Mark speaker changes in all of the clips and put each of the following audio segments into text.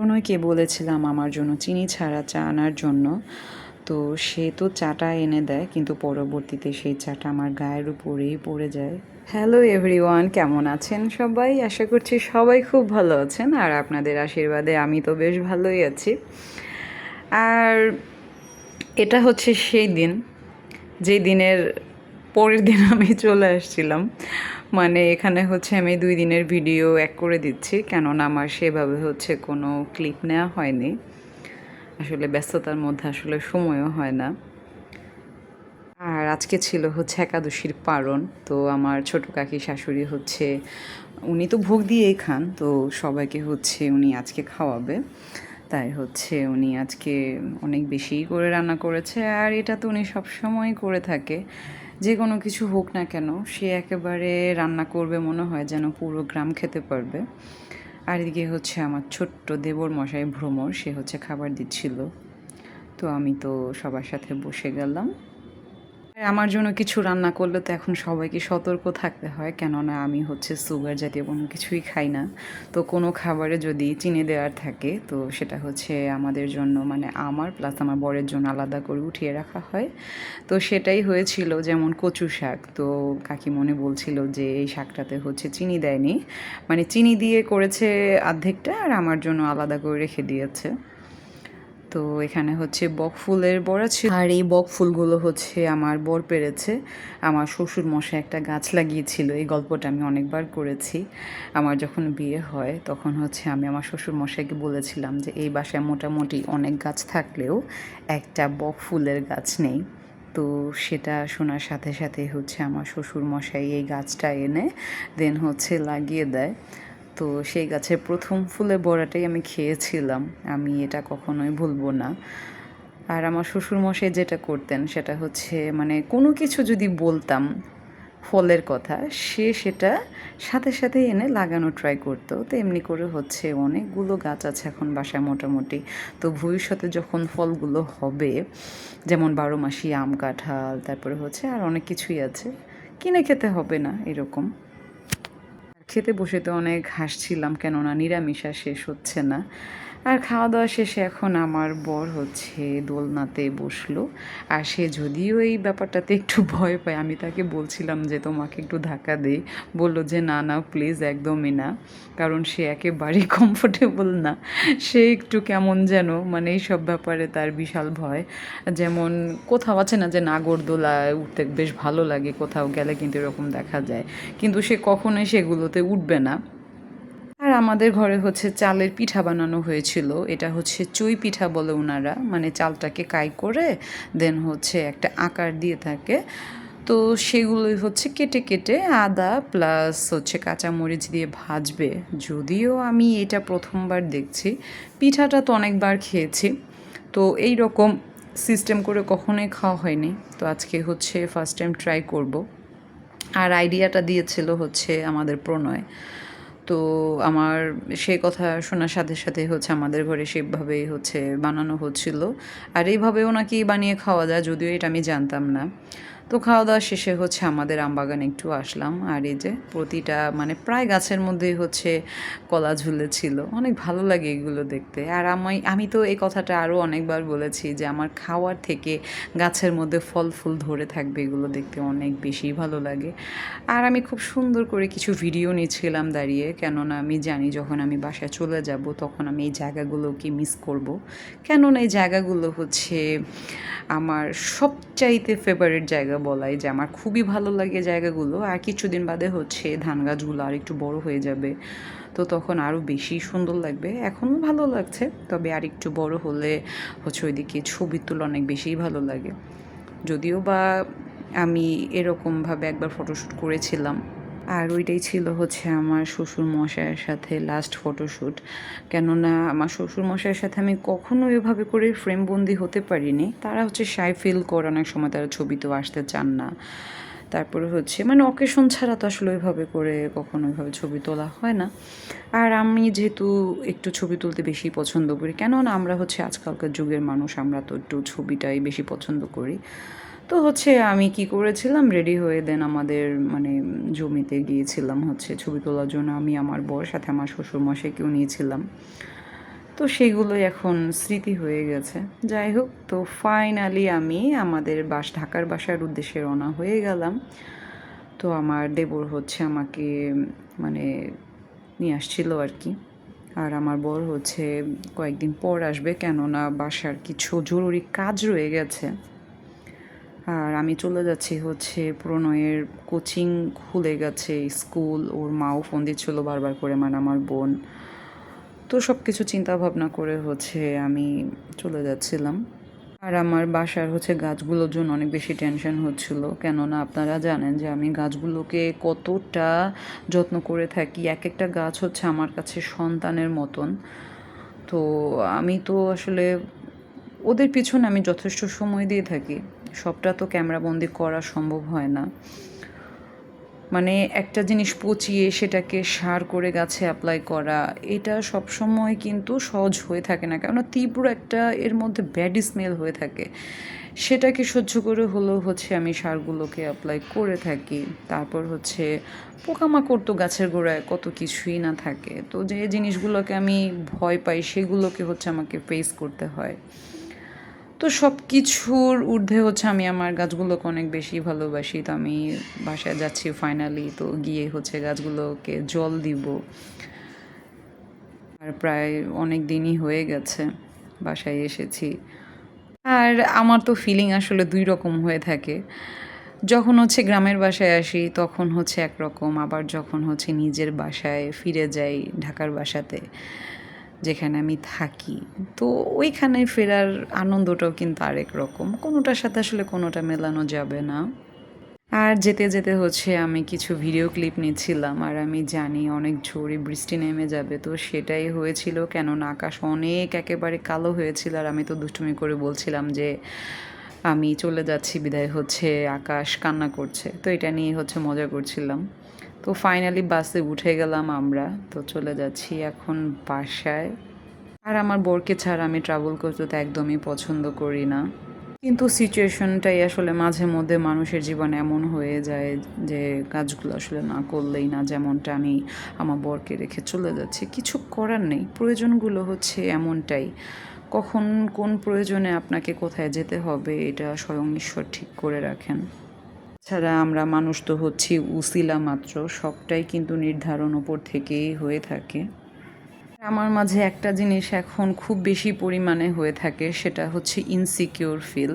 Speaker 1: প্রণয়কে বলেছিলাম আমার জন্য চিনি ছাড়া চা আনার জন্য। তো সে তো চাটা এনে দেয়, কিন্তু পরবর্তীতে সেই চাটা আমার গায়ের উপরেই পড়ে যায়। হ্যালো এভরিওয়ান কেমন আছেন সবাই? আশা করছি সবাই খুব ভালো আছেন, আর আপনাদের আশীর্বাদে আমি তো বেশ ভালোই আছি। আর এটা হচ্ছে সেই দিন যে দিনের পরের দিন আমি চলে আসছিলাম। মানে এখানে হচ্ছে আমি দুই দিনের ভিডিও এক করে দিচ্ছি, কেননা আমার সেভাবে হচ্ছে কোনো ক্লিপ নেওয়া হয়নি। আসলে ব্যস্ততার মধ্যে আসলে সময়ও হয় না। আর আজকে ছিল হচ্ছে একাদশীর পারণ, তো আমার ছোট কাকি শাশুড়ি হচ্ছে, উনি তো ভোগ দিয়েই খান, তো সবাইকে হচ্ছে উনি আজকে খাওয়াবে। তাই হচ্ছে উনি আজকে অনেক বেশি করে রান্না করেছে, আর এটা তো উনি সবসময় করে থাকে। যে কোনো কিছু হোক না কেন, সে একেবারে রান্না করবে মনে হয় যেন পুরো গ্রাম খেতে পারবে। আর এদিকে হচ্ছে আমার ছোট্ট দেবর মশাই ভ্রমর, সে হচ্ছে খাবার দিচ্ছিল। তো আমি তো সবার সাথে বসে গেলাম। আমার জন্য কিছু রান্না করলে তো এখন সবাইকে সতর্ক থাকতে হয়, কেননা আমি হচ্ছে সুগার জাতীয় কোনো কিছুই খাই না। তো কোনো খাবারে যদি চিনি দেওয়ার থাকে, তো সেটা হচ্ছে আমাদের জন্য মানে আমার প্লাস আমার বরের জন্য আলাদা করে উঠিয়ে রাখা হয়। তো সেটাই হয়েছিল যেমন কচু শাক, তো কাকিমনে বলছিল যে এই শাকটাতে হচ্ছে চিনি দেয়নি। মানে চিনি দিয়ে করেছে অর্ধেকটা আর আমার জন্য আলাদা করে রেখে দিয়েছে। তো এখানে হচ্ছে বক ফুলের বড়া ছিল। আর এই বক ফুলগুলো হচ্ছে আমার বর পেরেছে। আমার শ্বশুর মশাই একটা গাছ লাগিয়েছিল। এই গল্পটা আমি অনেকবার করেছি। আমার যখন বিয়ে হয়, তখন হচ্ছে আমি আমার শ্বশুর মশাইকে বলেছিলাম যে, এই বাসায় মোটামুটি অনেক গাছ থাকলেও একটা বক ফুলের গাছ নেই। তো সেটা শোনার সাথে সাথে হচ্ছে আমার শ্বশুর মশাই এই গাছটা এনে, দেন হচ্ছে লাগিয়ে দেয়। তো সেই গাছের প্রথম ফুলের বড়াটাই আমি খেয়েছিলাম। আমি এটা কখনোই ভুলবো না। আর আমার শ্বশুরমশাই যেটা করতেন সেটা হচ্ছে মানে কোনো কিছু যদি বলতাম ফলের কথা, সে সেটা সাথে সাথে এনে লাগানো ট্রাই করতো। তো এমনি করে হচ্ছে, অনেকগুলো গাছ আছে এখন বাসায় মোটামুটি। তো ভবিষ্যতে যখন ফলগুলো হবে, যেমন বারো মাসি আম, কাঁঠাল, তারপরে হচ্ছে আর অনেক কিছুই আছে, কিনে খেতে হবে না এরকম। খেতে বসে তো অনেক হাসছিলাম কেননা নিরামিষ আর শেষ হচ্ছে না। আর খাওয়া দাওয়া শেষে এখন আমার বর হচ্ছে দোলনাতে বসল। আর সে যদিও এই ব্যাপারটাতে একটু ভয় পায়, আমি তাকে বলছিলাম যে, তোমাকে একটু ধাক্কা দিই বলল যে, না না প্লিজ একদমই না। কারণ সে একেবারেই কমফোর্টেবল না। সে একটু কেমন যেন মানে এইসব ব্যাপারে তার বিশাল ভয়। যেমন, কোথাও আছে না যে, নাগরদোলায় উঠতে বেশ ভালো লাগে, কোথাও গেলে কিন্তু এরকম দেখা যায়। কিন্তু সে কখনোই সেগুলোতে উঠবে না। আমাদের ঘরে হচ্ছে চালের পিঠা বানানো হয়েছিল। এটা হচ্ছে চুই পিঠা বলে ওনারা মানে চালটাকে কাই করে দেন হচ্ছে একটা আকার দিয়ে থাকে। তো সেগুলোই হচ্ছে কেটে কেটে আদা প্লাস হচ্ছে কাঁচামরিচ দিয়ে ভাজবে। যদিও আমি এটা প্রথমবার দেখছি। পিঠাটা তো অনেকবার খেয়েছি। তো এই রকম সিস্টেম করে কখনোই খাওয়া হয়নি। তো আজকে হচ্ছে ফার্স্ট টাইম ট্রাই করব। আর আইডিয়াটা দিয়েছিল হচ্ছে আমাদের প্রণয়। তো আমার সেই কথা শোনার সাথে সাথে হচ্ছে আমাদের ঘরে সেভাবেই হচ্ছে বানানো হচ্ছিল। আর এইভাবেও নাকি বানিয়ে খাওয়া যায়, যদিও এটা আমি জানতাম না। তো খাওয়া দাওয়া শেষে হচ্ছে আমাদের আমবাগানে একটু আসলাম। আর এই যে প্রতিটা মানে প্রায় গাছের মধ্যেই হচ্ছে কলা ঝুলেছিল। অনেক ভালো লাগে এগুলো দেখতে। আর আমি আমি তো এই কথাটা আরও অনেকবার বলেছি যে আমার খাওয়ার থেকে গাছের মধ্যে ফল ফুল ধরে থাকবে এগুলো দেখতে অনেক বেশি ভালো লাগে। আর আমি খুব সুন্দর করে কিছু ভিডিও নিয়েছিলাম দাঁড়িয়ে। কেননা আমি জানি যখন আমি বাসায় চলে যাব তখন আমি এই জায়গাগুলোকে মিস করব। কেননা এই জায়গাগুলো হচ্ছে আমার সবচাইতে ফেভারিট জায়গা বলাই যে আমার খুবই ভালো লাগে জায়গাগুলো, আর কিছুদিন বাদে হচ্ছে ধান গাছগুলো আর একটু বড় হয়ে যাবে। তো তখন আরও বেশি সুন্দর লাগবে। এখনও ভালো লাগছে, তবে আর একটু বড় হলে হচ্ছে ওইদিকে ছবি তুলে অনেক বেশিই ভালো লাগে। যদিও বা আমি এরকমভাবে একবার ফটোশ্যুট করেছিলাম। আর ওইটাই ছিল হচ্ছে আমার শ্বশুর মশাইয়ের সাথে লাস্ট ফটোশ্যুট কেননা আমার শ্বশুর মশাইয়ের সাথে আমি কখনো এভাবে করে ফ্রেমবন্দি হতে পারিনি। তারা হচ্ছে সাই ফিল করে, অনেক সময় তারা ছবিতেও আসতে চান না। তারপরে হচ্ছে মানে অকেশন ছাড়া তো আসলে ওইভাবে করে কখনো ওইভাবে ছবি তোলা হয় না। আর আমি যেহেতু একটু ছবি তুলতে বেশি পছন্দ করি, কেননা আমরা হচ্ছে আজকালকার যুগের মানুষ, আমরা তো একটু ছবিটাই বেশি পছন্দ করি। তো হচ্ছে আমি কি করেছিলাম? রেডি হয়ে দেন আমাদের মানে জমিতে গিয়েছিলাম হচ্ছে ছবি তোলার জন্য। আমি, আমার বর, সাথে আমার শ্বশুর মশাইকেও নিয়েছিলাম। তো সেগুলোই এখন স্মৃতি হয়ে গেছে। যাই হোক, তো ফাইনালি আমি আমাদের বাস, ঢাকার বাসার উদ্দেশ্যে রওনা হয়ে গেলাম। তো আমার দেবর হচ্ছে আমাকে মানে নিয়ে আসছিল আর কি। আর আমার বর হচ্ছে কয়েকদিন পর আসবে। কেননা বাসার কিছু জরুরি কাজ রয়ে গেছে। আর আমি চলে যাচ্ছি হচ্ছে প্রণয়ের কোচিং খুলে গেছে স্কুল। ওর মাও ফোন দিচ্ছিল বারবার করে মানে আমার বোন। তো সব কিছু চিন্তা ভাবনা করে হচ্ছে আমি চলে যাচ্ছিলাম। আর আমার বাসার হচ্ছে গাছগুলোর জন্য অনেক বেশি টেনশন হচ্ছিল। কেননা আপনারা জানেন যে আমি গাছগুলোকে কতটা যত্ন করে থাকি। এক একটা গাছ হচ্ছে আমার কাছে সন্তানের মতন। তো আমি তো আসলে ওদের পিছনে আমি যথেষ্ট সময় দিয়ে থাকি। সবটা তো ক্যামেরাবন্দি করা সম্ভব হয় না। মানে একটা জিনিস পচিয়ে সেটাকে সার করে গাছে অ্যাপ্লাই করা, এটা সবসময় কিন্তু সহজ হয়ে থাকে না। কেননা তীব্র একটা এর মধ্যে ব্যাড স্মেল হয়ে থাকে। সেটাকে সহ্য করে হলেও হচ্ছে আমি সারগুলোকে অ্যাপ্লাই করে থাকি। তারপর হচ্ছে পোকামাকড় তো গাছের গোড়ায় কত কিছুই না থাকে। তো যে জিনিসগুলোকে আমি ভয় পাই, সেগুলোকে হচ্ছে আমাকে ফেস করতে হয়। তো সব কিছুর ঊর্ধ্বে হচ্ছে আমি আমার গাছগুলোকে অনেক বেশি ভালোবাসি। তো আমি বাসায় যাচ্ছি ফাইনালি তো গিয়ে হচ্ছে গাছগুলোকে জল দিব। আর প্রায় অনেক দিনই হয়ে গেছে, বাসায় এসেছি। আর আমার তো ফিলিং আসলে দুই রকম হয়ে থাকে। যখন হচ্ছে গ্রামের বাসায় আসি, তখন হচ্ছে একরকম। আবার যখন হচ্ছে নিজের বাসায় ফিরে যাই ঢাকার বাসাতে। যেখানে আমি থাকি। তো ওইখানে ফেরার আনন্দটাও কিন্তু আরেক রকম। কোনোটার সাথে আসলে কোনোটা মেলানো যাবে না। আর যেতে যেতে হচ্ছে আমি কিছু ভিডিও ক্লিপ নিচ্ছিলাম আর আমি জানি অনেক জোরে বৃষ্টি নেমে যাবে। তো সেটাই হয়েছিল কেননা আকাশ অনেক একেবারে কালো হয়েছিল আর আমি তো দুষ্টুমি করে বলছিলাম যে আমি চলে যাচ্ছি, বিদায় হচ্ছে, আকাশ কান্না করছে। তো এটা নিয়ে হচ্ছে মজা করছিলাম। তো ফাইনালি বাসে উঠে গেলাম আমরা, তো চলে যাচ্ছি এখন বাসায়। আর আমার বোরকে ছাড়া আমি ট্রাভেল করতে তো একদমই পছন্দ করি না। কিন্তু সিচুয়েশনটাই আসলে মাঝে মধ্যে মানুষের জীবন এমন হয়ে যায় যে কাজগুলো আসলে না করলেই না, যেমনটা আমি আমার বরকে রেখে চলে যাচ্ছি। কিছু করার নেই, প্রয়োজনগুলো হচ্ছে এমনটাই। কখন কোন প্রয়োজনে আপনাকে কোথায় যেতে হবে, এটা স্বয়ং ঈশ্বর ঠিক করে রাখেন। ছাড়া আমরা মানুষ তো হচ্ছি উসিলা মাত্র, সবটাই কিন্তু নির্ধারণ ওপর থেকেই হয়ে থাকে। আমার মাঝে একটা জিনিস এখন খুব বেশি পরিমাণে হয়ে থাকে, সেটা হচ্ছে ইনসিকিউর ফিল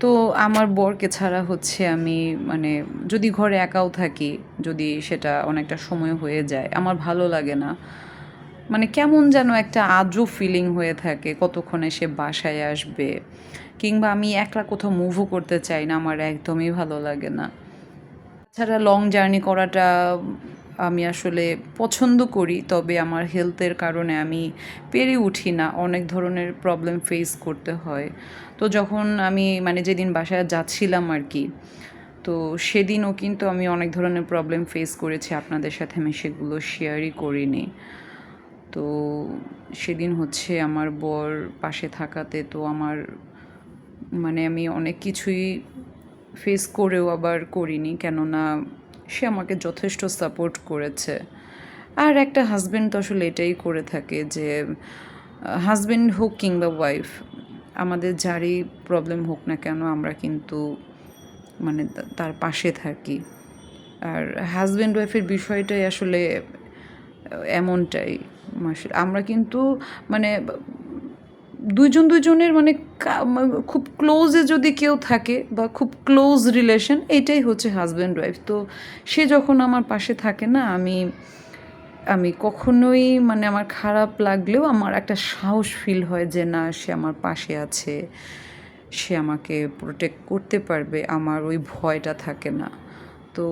Speaker 1: তো আমার বরকে ছাড়া হচ্ছে আমি মানে যদি ঘরে একাও থাকি, যদি সেটা অনেকটা সময় হয়ে যায়, আমার ভালো লাগে না। মানে কেমন যেন একটা আজও ফিলিং হয়ে থাকে, কতক্ষণে সে বাসায় আসবে। কিংবা আমি একলা কোথাও মুভও করতে চাই না, আমার একদমই ভালো লাগে না। ছাড়া লং জার্নি করাটা আমি আসলে পছন্দ করি, তবে আমার হেলথের কারণে আমি পেরে উঠি না, অনেক ধরনের প্রবলেম ফেস করতে হয়। তো যখন আমি মানে যেদিন বাসায় যাচ্ছিলাম আর কি তো সেদিনও কিন্তু আমি অনেক ধরনের প্রবলেম ফেস করেছি, আপনাদের সাথে আমি সেগুলো শেয়ারই করিনি। তো সেদিন হচ্ছে আমার বর পাশে থাকাতে, তো আমার মানে আমি অনেক কিছুই ফেস করেও আবার করিনি, কেননা সে আমাকে যথেষ্ট সাপোর্ট করেছে। আর একটা হাজব্যান্ড তো আসলে এটাই করে থাকে যে হাজব্যান্ড হোক কিংবা ওয়াইফ আমাদের যারই প্রবলেম হোক না কেন আমরা কিন্তু মানে তার পাশে থাকি। আর হাজব্যান্ড ওয়াইফের বিষয়টাই আসলে, এমনটাই। আমরা কিন্তু মানে দুইজন দুইজনের মানে খুব ক্লোজে যদি কেউ থাকে বা খুব ক্লোজ রিলেশন এটাই হচ্ছে হাজব্যান্ড ওয়াইফ তো সে যখন আমার পাশে থাকে না, আমি আমি কখনোই মানে আমার খারাপ লাগলেও আমার একটা সাহস ফিল হয় যে না, সে আমার পাশে আছে, সে আমাকে প্রোটেক্ট করতে পারবে, আমার ওই ভয়টা থাকে না। তো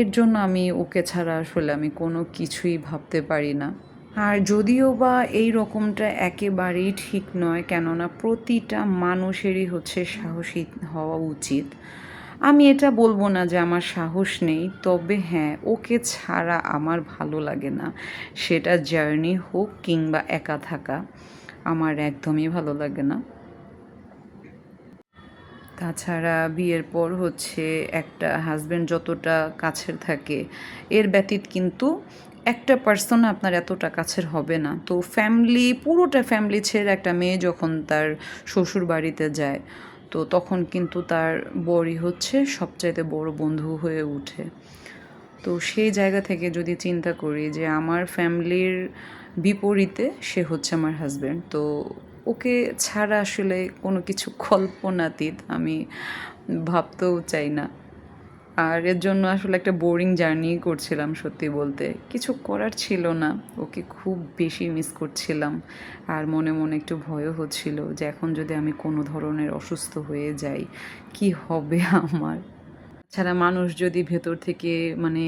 Speaker 1: এর জন্য আমি ওকে ছাড়া আসলে আমি কোনো কিছুই ভাবতে পারি না। আর যদিও বা এই রকমটা একেবারেই ঠিক নয়, কেননা প্রতিটা মানুষেরই হচ্ছে সাহসী হওয়া উচিত। আমি এটা বলব না যে আমার সাহস নেই, তবে হ্যাঁ ওকে ছাড়া আমার ভালো লাগে না। সেটা জার্নি হোক কিংবা একা থাকা, আমার একদমই ভালো লাগে না। তাছাড়া বিয়ের পর হচ্ছে একটা হাজব্যান্ড যতটা কাছের থাকে, এর ব্যতীত কিন্তু একটা পার্সন আপনার এতটা কাছের হবে না। তো ফ্যামিলি পুরোটা ফ্যামিলি ছেড়ে একটা মেয়ে যখন তার শ্বশুর বাড়িতে যায়, তো তখন কিন্তু তার বরই হচ্ছে সবচাইতে বড় বন্ধু হয়ে ওঠে তো সেই জায়গা থেকে যদি চিন্তা করি যে আমার ফ্যামিলির বিপরীতে সে হচ্ছে আমার হাজব্যান্ড তো ওকে ছাড়া আসলে কোনো কিছু কল্পনাতীত আমি ভাবতেও চাই না। আর এর জন্য আসলে একটা বোরিং জার্নি করছিলাম সত্যি বলতে। কিছু করার ছিল না, ওকে খুব বেশি মিস করছিলাম। আর মনে মনে একটু ভয়ও হচ্ছিল যে এখন যদি আমি কোনো ধরনের অসুস্থ হয়ে যাই, কি হবে আমার? ছাড়া মানুষ যদি ভেতর থেকে মানে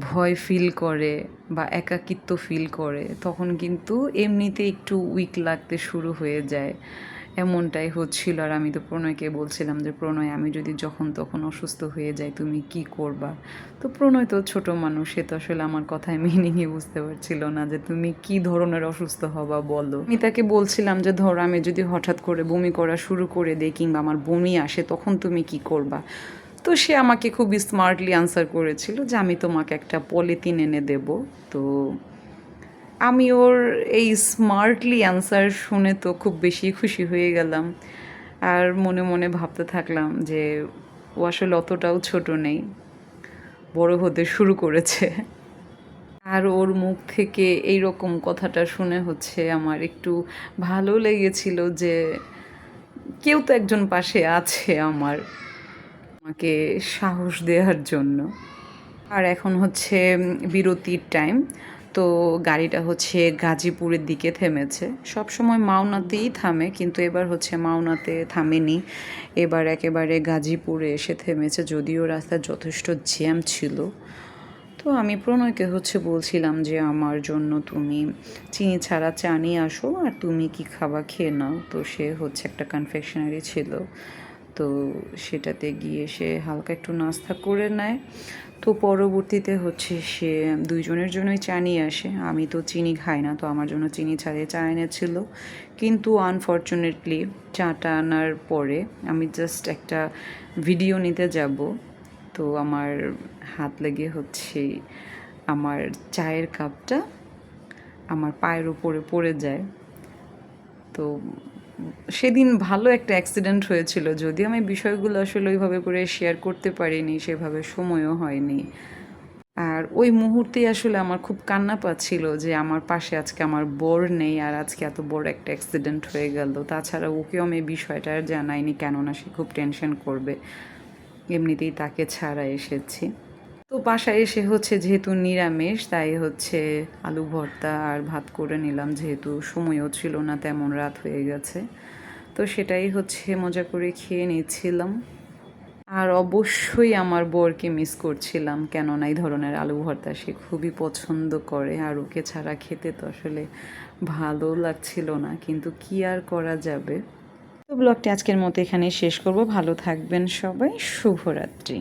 Speaker 1: ভয় ফিল করে বা একাকিত্ব ফিল করে, তখন কিন্তু এমনিতে একটু উইক লাগতে শুরু হয়ে যায়। এমনটাই হচ্ছিল আর আমি তো প্রণয়কে বলছিলাম যে, প্রণয়, আমি যদি যখন তখন অসুস্থ হয়ে যাই, তুমি কি করবা? তো প্রণয় তো ছোট মানুষ, সে তো আসলে আমার কথায় মিনিংই বুঝতে পারছিল না যে, তুমি কি ধরনের অসুস্থ হবা বলো? আমি তাকে বলছিলাম যে, ধর, আমি যদি হঠাৎ করে বমি করা শুরু করে দিই কিংবা আমার বমি আসে, তখন তুমি কি করবা? তো সে আমাকে খুব স্মার্টলি আনসার করেছিল যে, আমি তোমাকে একটা পলিথিন এনে দেব। তো আমি ওর এই স্মার্টলি অ্যান্সার শুনে তো খুব বেশি খুশি হয়ে গেলাম। আর মনে মনে ভাবতে থাকলাম যে, ও আসলে অতটাও ছোট নেই, বড় হতে শুরু করেছে। আর ওর মুখ থেকে এই রকম কথাটা শুনে হচ্ছে আমার একটু ভালো লেগেছিল যে, কেউ তো একজন পাশে আছে আমার, আমাকে সাহস দেওয়ার জন্য। আর এখন হচ্ছে বিরতির টাইম তো গাড়িটা হচ্ছে গাজীপুরের দিকে থেমেছে। সব সময় মাওনাতেই থামে, কিন্তু এবার হচ্ছে মাওনাতে থামেনি। এবার একেবারে গাজীপুরে এসে থেমেছে, যদিও রাস্তায় যথেষ্ট জ্যাম ছিল। তো আমি প্রণয়কে হচ্ছে বলছিলাম যে, আমার জন্য তুমি চিনি ছাড়া চা নিয়ে আসো, আর তুমি কি খাবার খেয়ে নাও? তো সে হচ্ছে একটা কনফেকশনারি ছিল। তো সেটাতে গিয়ে সে হালকা একটু নাস্তা করে নেয়। তো পরবর্তীতে হচ্ছে সে দুইজনের জন্যই চা নিয়ে আসে। আমি তো চিনি খাই না, তো আমার জন্য চিনি ছাড়িয়ে চা এনেছিল। কিন্তু আনফর্চুনেটলি চাটা আনার পরে আমি জাস্ট একটা ভিডিও নিতে যাব। তো আমার হাত লেগে হচ্ছে আমার চায়ের কাপটা আমার পায়ের উপরে পড়ে যায়। তো সেদিন ভালো একটা অ্যাক্সিডেন্ট হয়েছিল। যদিও আমি বিষয়গুলো আসলে ওইভাবে করে শেয়ার করতে পারিনি, সেভাবে সময়ও হয়নি। আর ওই মুহূর্তে আসলে আমার খুব কান্না পাচ্ছিল যে আমার পাশে আজকে আমার বর নেই আর আজকে এত বড় একটা অ্যাক্সিডেন্ট হয়ে গেল। তাছাড়া ওকেও আমি বিষয়টা জানাইনি কেননা সে খুব টেনশন করবে। এমনিতেই তাকে ছাড়া এসেছি। তো বাসায় এসে হচ্ছে যেহেতু নিরামিষ, তাই হচ্ছে আলু ভর্তা আর ভাত করে নিলাম। যেহেতু সময়ও ছিল না, তেমন রাত হয়ে গেছে। তো সেটাই হচ্ছে মজা করে খেয়ে নিচ্ছিলাম। আর অবশ্যই আমার বরকে মিস করছিলাম, কেননা এই ধরনের আলু ভর্তা সে খুবই পছন্দ করে, আর ওকে ছাড়া খেতে তো আসলে ভালো লাগছিল না। কিন্তু কি আর করা যাবে? তো ব্লগটি আজকের মতো এখানে শেষ করব। ভালো থাকবেন সবাই। শুভরাত্রি।